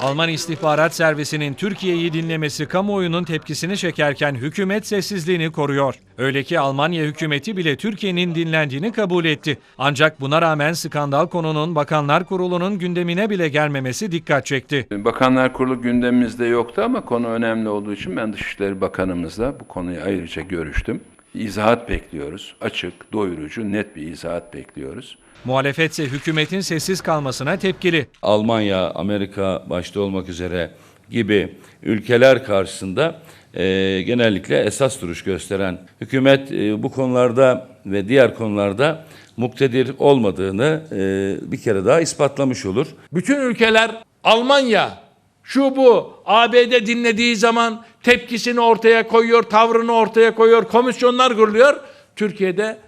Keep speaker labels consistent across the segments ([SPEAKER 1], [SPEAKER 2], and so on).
[SPEAKER 1] Alman İstihbarat Servisi'nin Türkiye'yi dinlemesi kamuoyunun tepkisini çekerken hükümet sessizliğini koruyor. Öyle ki Almanya hükümeti bile Türkiye'nin dinlendiğini kabul etti. Ancak buna rağmen skandal konunun Bakanlar Kurulu'nun gündemine bile gelmemesi dikkat çekti.
[SPEAKER 2] Bakanlar Kurulu gündemimizde yoktu ama konu önemli olduğu için ben Dışişleri Bakanımızla bu konuyu ayrıca görüştüm. İzahat bekliyoruz. Açık, doyurucu, net bir izahat bekliyoruz.
[SPEAKER 1] Muhalefet ise hükümetin sessiz kalmasına tepkili.
[SPEAKER 3] Almanya, Amerika başta olmak üzere gibi ülkeler karşısında e, genellikle esas duruş gösteren hükümet e, bu konularda ve diğer konularda muktedir olmadığını e, bir kere daha ispatlamış olur.
[SPEAKER 4] Bütün ülkeler Almanya şu bu ABD dinlediği zaman tepkisini ortaya koyuyor, tavrını ortaya koyuyor, komisyonlar kuruluyor. Türkiye'de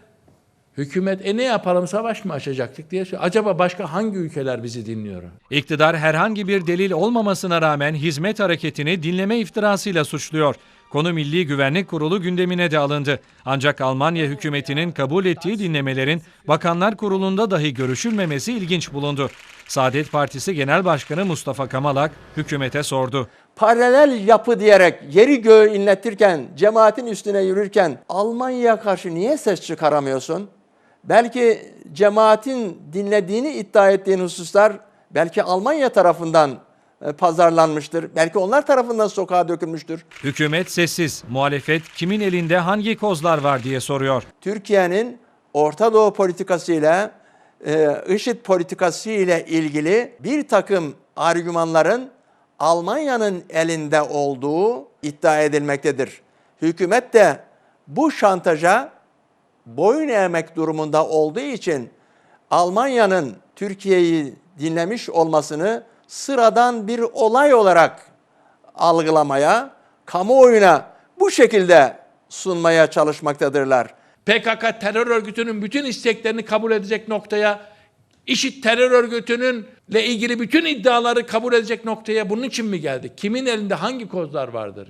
[SPEAKER 4] hükümet e ne yapalım savaş mı açacaktık diye. Acaba başka hangi ülkeler bizi dinliyor?
[SPEAKER 1] İktidar herhangi bir delil olmamasına rağmen hizmet hareketini dinleme iftirasıyla suçluyor. Konu Milli Güvenlik Kurulu gündemine de alındı. Ancak Almanya hükümetinin kabul ettiği dinlemelerin Bakanlar Kurulu'nda dahi görüşülmemesi ilginç bulundu. Saadet Partisi Genel Başkanı Mustafa Kamalak hükümete sordu.
[SPEAKER 5] paralel yapı diyerek yeri göğü inletirken, cemaatin üstüne yürürken Almanya'ya karşı niye ses çıkaramıyorsun? Belki cemaatin dinlediğini iddia ettiğin hususlar belki Almanya tarafından pazarlanmıştır. Belki onlar tarafından sokağa dökülmüştür.
[SPEAKER 1] Hükümet sessiz, muhalefet kimin elinde hangi kozlar var diye soruyor.
[SPEAKER 5] Türkiye'nin Orta Doğu politikasıyla, e, IŞİD politikası ile ilgili bir takım argümanların Almanya'nın elinde olduğu iddia edilmektedir. Hükümet de bu şantaja boyun eğmek durumunda olduğu için Almanya'nın Türkiye'yi dinlemiş olmasını sıradan bir olay olarak algılamaya, kamuoyuna bu şekilde sunmaya çalışmaktadırlar.
[SPEAKER 4] PKK terör örgütünün bütün isteklerini kabul edecek noktaya, IŞİD terör örgütünün ile ilgili bütün iddiaları kabul edecek noktaya bunun için mi geldik? Kimin elinde hangi kozlar vardır?